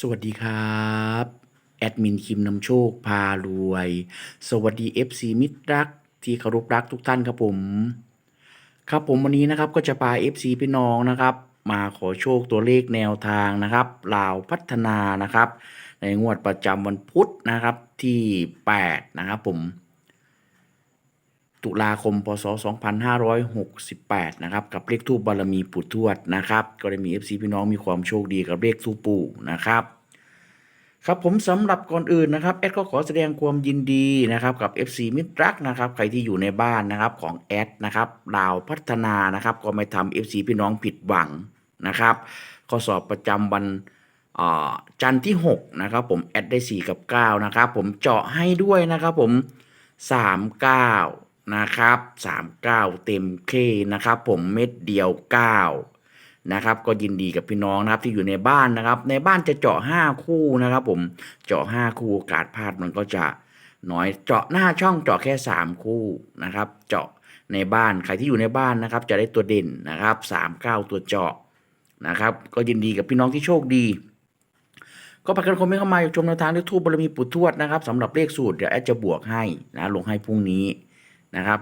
สวัสดีครับ แอดมินคิมนำโชคพารวย สวัสดี FC มิตรรักที่เคารพรักทุกท่านครับผม ครับผมวันนี้นะครับก็จะพา FC พี่น้องนะครับ มาขอโชคตัวเลขแนวทางนะครับลาวพัฒนานะครับ ในงวดประจำวันพุธนะครับที่ 8 นะครับผม ตุลาคม พศ 2568 นะครับ กับเลขทูปบารมีปู่ทวดนะครับ ก็ได้มี FC พี่น้องมีความโชคดีกับเลขทูปปู่นะครับ ครับผมสำหรับก่อนอื่นนะครับแอดก็ขอแสดงความยินดีนะครับกับ FC มิตรรักนะครับ ใครที่อยู่ในบ้านนะครับของแอดนะครับดาวพัฒนานะครับ ก็ไม่ทำ FC พี่น้องผิดหวังนะครับข้อสอบประจำวันจันทร์ที่ 6 นะครับ ผมแอดได้ 4 กับ 9 นะครับ ผมเจาะให้ด้วยนะครับผม 39 นะครับ39เต็มเคนะครับ ผมเม็ดเดียว9นะครับก็ยินดีกับพี่น้องนะครับที่อยู่ในบ้านนะครับ ในบ้านจะเจาะ5คู่นะครับ ผมเจาะ5คู่โอกาสพลาดมันก็จะน้อยเจาะหน้าช่องเจาะแค่3คู่นะครับ เจาะในบ้านใครที่อยู่ในบ้านนะครับ จะได้ตัวเด่นนะครับ39ตัวเจาะนะครับ ก็ยินดีกับพี่น้องที่โชคดี ก็พากันคอมเมนต์เข้ามาชมแนวทางเลขทูปบารมีปู่ทวดนะครับสำหรับเลขสูตรเดี๋ยวแอดจะบวกให้นะลงให้พรุ่งนี้ นะครับ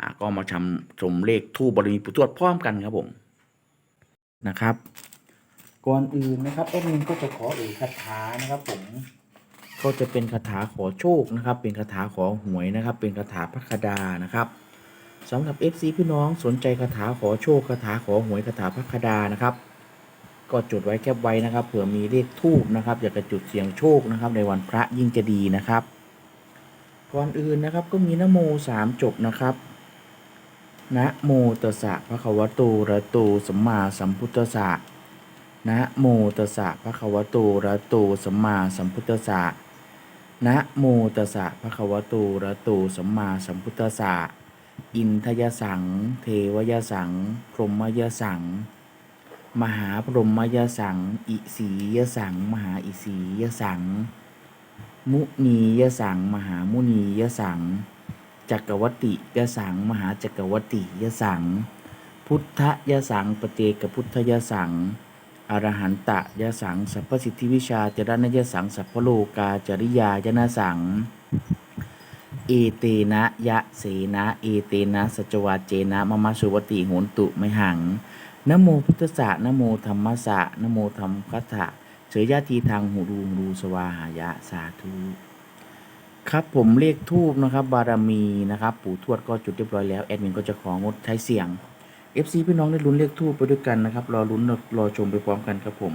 อ่าก็มาชมชมเลขทูปบารมีปู่ทวดพร้อมกันครับผมนะครับ ก่อนอื่นนะครับแอดมินก็จะขอเอ่ยคาถานะครับผมก็จะเป็นคาถาขอโชคนะครับ เป็นคาถาขอหวยนะครับ เป็นคาถาพระคดานะครับสำหรับ FC พี่น้องสนใจคาถาขอโชคคาถาขอหวยคาถาพระคดานะครับ ก็จดไว้แคบไว้นะครับเผื่อมีเลขทูบนะครับ อยากจะจุดเสียงโชคนะครับ ในวันพระยิ่งจะดีนะครับ ก่อนอื่นนะครับก็มีนโมสามจบนะครับนะโมตัสสะพระคะวะโตอะระโตสัมมาสัมพุทธัสสะนะโมตัสสะพระคะวะโตอะระโตสัมมาสัมพุทธัสสะนะโมตัสสะพระคะวะโตอะระโตสัมมาสัมพุทธัสสะอินทยสัง เทวยสัง พรหมยสัง มหาพรหมยสัง อิสียสัง มหาอิสียสัง มุนียสัง มหามุนียสัง จักรวติยสัง มหาจักรวติยสัง พุทธยสังปเตกพุทธยสังอรหันตะยสัง สัพพสิทธิวิชาจรณยสัง สัพพโลกาจริยายนะสัง เอเตนะยะเสนะเอเตนะสัจวาเจนะมมสุวติโหนตุไมหังนโมพุทธะนโมธรรมสะนโมธรรมคัตถะ เฉยญาทีทางหูรูหูรูสวาหายะสาธุครับผมเลขทูบนะครับ บารมีนะครับ ปู่ทวดก็จุดเรียบร้อยแล้วแอดมินก็จะของดใช้เสียง FC พี่น้องได้ลุ้นเลขทูบไปด้วยกันนะครับรอลุ้นรอชมไปพร้อมกันครับผม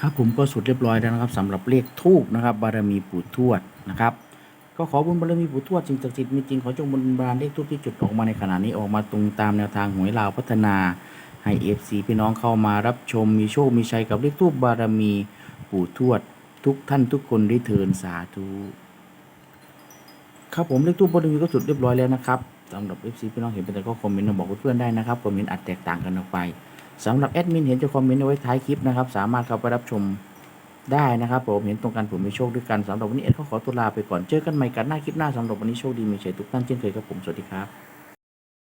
ครับผมก็สุดเรียบร้อยแล้วนะครับสำหรับเลขทูบนะครับ บารมีปู่ทวดนะครับ ก็ขอบุญบารมีปู่ทวดสิ่งศักดิ์สิทธิ์มีจริงขอจงบุญบารเลขทูบที่จุดออกมาในขณะนี้ออกมาตรงตามแนวทางหวยลาวพัฒนาให้เอฟซีพี่น้องเข้ามารับชมมีโชคมีชัยกับเลขทูบบารมีปู่ทวด ทุกท่านทุกคนได้เทินสาธุครับผมเลขทูบบารมีก็สุดเรียบร้อยแล้วนะครับสำหรับเอฟซีพี่น้องเห็นเป็นแต่ก็คอมเมนต์มาบอกเพื่อนๆได้นะครับคอมเมนต์อาจแตกต่างกันออกไป สำหรับแอดมินเห็นจะคอมเมนต์เอาไว้ท้ายคลิปนะครับ สามารถเข้าไปรับชมได้นะครับผมเห็นตรงกันผมมีโชคด้วยกันสำหรับวันนี้เอ็ดก็ขอตัวลาไปก่อนเจอกันใหม่กันหน้าคลิปหน้าสำหรับวันนี้โชคดีมีชัยทุกท่านเช่นเคยครับผมสวัสดีครับ